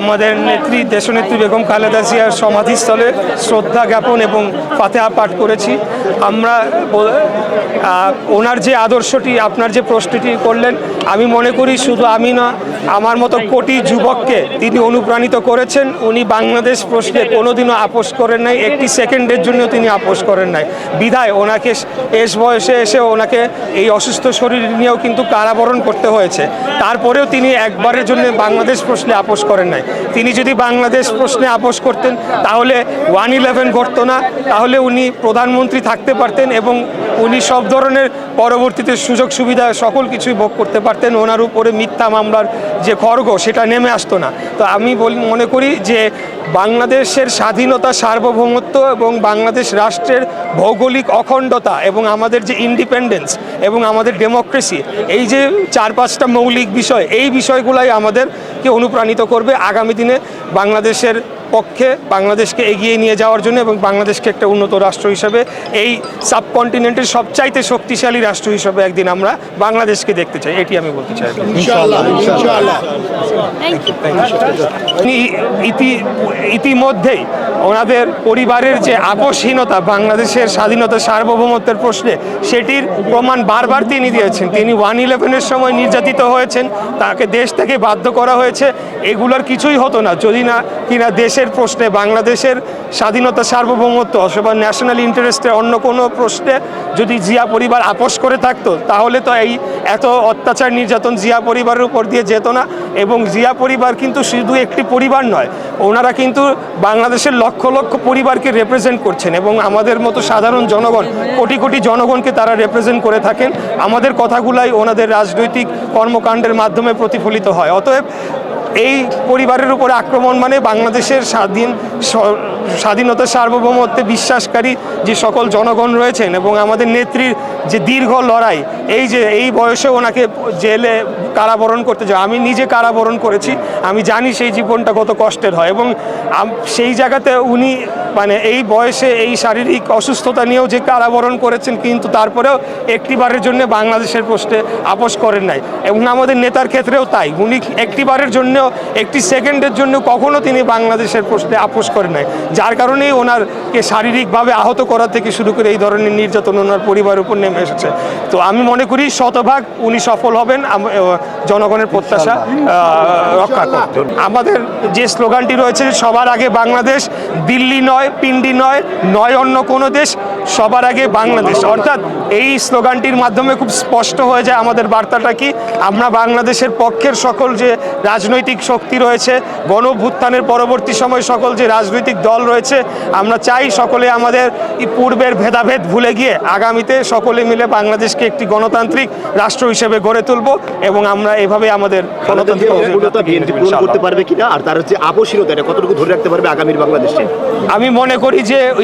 আমাদের নেত্রী, দেশনেত্রী বেগম খালেদা জিয়ার সমাধিস্থলে শ্রদ্ধা জ্ঞাপন এবং ফাতেহা পাঠ করেছি। আমরা ওনার যে আদর্শটি, আপনার যে প্রশ্নটি করলেন, আমি মনে করি শুধু আমি না, আমার মতো কোটি যুবককে তিনি অনুপ্রাণিত করেছেন। উনি বাংলাদেশ প্রশ্নে কোনোদিনও আপোষ করেন নাই, একটি সেকেন্ডের জন্য তিনি আপোষ করেন নাই। বিধায় ওনাকে এস বয়সে এসে ওনাকে এই অসুস্থ শরীর নিয়েও কিন্তু কারাবরণ করতে হয়েছে। তারপরেও তিনি একবারের জন্য বাংলাদেশ প্রশ্নে আপোষ করেন নাই। তিনি যদি বাংলাদেশ প্রশ্নে আপোষ করতেন, তাহলে ওয়ান ইলেভেন ঘটতো না। তাহলে উনি প্রধানমন্ত্রী থাকতে পারতেন এবং উনি সব ধরনের পরবর্তীতে সুযোগ সুবিধা সকল কিছুই ভোগ করতে পারতেন। ওনার উপরে মিথ্যা মামলার যে খর্গ সেটা নেমে আসতো না। তো আমি মনে করি যে বাংলাদেশের স্বাধীনতা, সার্বভৌমত্ব এবং বাংলাদেশ রাষ্ট্রের ভৌগোলিক অখণ্ডতা এবং আমাদের যে ইন্ডিপেন্ডেন্স এবং আমাদের ডেমোক্রেসি এই যে চার পাঁচটা মৌলিক বিষয়, এই বিষয়গুলাই আমাদেরকে অনুপ্রাণিত করবে আগামী দিনে বাংলাদেশের পক্ষে বাংলাদেশকে এগিয়ে নিয়ে যাওয়ার জন্য এবং বাংলাদেশকে একটা উন্নত রাষ্ট্র হিসেবে এই সাবকন্টিনেন্টের সবচাইতে শক্তিশালী রাষ্ট্র হিসেবে একদিন আমরা বাংলাদেশকে দেখতে চাই। এটি আমি বলতে চাই। ইনশাআল্লাহ ইনশাআল্লাহ। উনি ইতি ইতিমধ্যেই ওনাদের পরিবারের যে আপোষহীনতা বাংলাদেশের স্বাধীনতা সার্বভৌমত্বের প্রশ্নে সেটির প্রমাণ বারবার তিনি দিয়েছেন। তিনি ওয়ান ইলেভেনের সময় নির্যাতিত হয়েছেন তাকে দেশ থেকে বাধ্য করা হয়েছে। এগুলোর কিছুই হতো না। যদি না কিনা দেশের প্রশ্নে, বাংলাদেশের স্বাধীনতা, সার্বভৌমত্ব অথবা ন্যাশনাল ইন্টারেস্টে অন্য কোনো প্রশ্নে যদি জিয়া পরিবার আপোষ করে থাকতো, তাহলে তো এই এত অত্যাচার নির্যাতন জিয়া পরিবারের উপর দিয়ে যেত না এবং জিয়া পরিবার কিন্তু শুধু একটি পরিবার নয়, ওনারা কিন্তু বাংলাদেশের লক্ষ লক্ষ পরিবারকে রেপ্রেজেন্ট করছেন এবং আমাদের মতো সাধারণ জনগণ, কোটি কোটি জনগণকে তারা রেপ্রেজেন্ট করে থাকেন। আমাদের কথাগুলাই ওনাদের রাজনৈতিক কর্মকাণ্ডের মাধ্যমে প্রতিফলিত হয়। অতএব এই পরিবারের উপরে আক্রমণ মানে বাংলাদেশের স্বাধীন স্বাধীনতা সার্বভৌমত্বে বিশ্বাসকারী যে সকল জনগণ রয়েছেন এবং আমাদের নেত্রীর যে দীর্ঘ লড়াই, এই যে, এই বয়সে ওনাকে জেলে কারাবরণ করতে যায় আমি নিজে কারাবরণ করেছি, আমি জানি সেই জীবনটা কত কষ্টের হয় এবং সেই জায়গাতে উনি মানে এই বয়সে এই শারীরিক অসুস্থতা নিয়েও যে কারাবরণ করেছেন কিন্তু তারপরেও একটিবারের জন্য বাংলাদেশের প্রশ্নে আপোষ করেন নাই। এবং আমাদের নেতার ক্ষেত্রেও তাই, উনি একটিবারের জন্য একটি সেকেন্ডের জন্য কখনো তিনি বাংলাদেশের প্রশ্নে আপোষ করেন নাই। যার কারণেই ওনারকে শারীরিকভাবে আহত করা থেকে শুরু করে এই ধরনের নির্যাতন ওনার পরিবার উপর নেমে এসেছে। তো আমি মনে করি শতভাগ উনি সফল হবেন জনগণের প্রত্যাশা রক্ষা করতে। আমাদের যে স্লোগানটি রয়েছে, সবার আগে বাংলাদেশ, দিল্লি নয়, পিন্ডি নয় নয় অন্য কোনো দেশ সবার আগে বাংলাদেশ। অর্থাৎ এই স্লোগানটির মাধ্যমে খুব স্পষ্ট হয়ে যায় আমাদের বার্তাটা কি আমরা বাংলাদেশের পক্ষের সকল যে রাজনৈতিক শক্তি রয়েছে গণভ্যুত্থানের পরবর্তী সময় সকল যে রাজনৈতিক দল রয়েছে আমরা চাই সকলে আমাদের পূর্বের ভেদাভেদ ভুলে গিয়ে আগামীতে সকলে মিলে বাংলাদেশকে একটি গণতান্ত্রিক রাষ্ট্র হিসেবে গড়ে তুলব এবং আমরা এভাবে আমাদের গণতান্ত্রিক করতে পারবে কিনা আর তার হচ্ছে আপসীনতা কতটুকু ধরে রাখতে পারবে আগামীর বাংলাদেশে আমি মনে করি যে ওই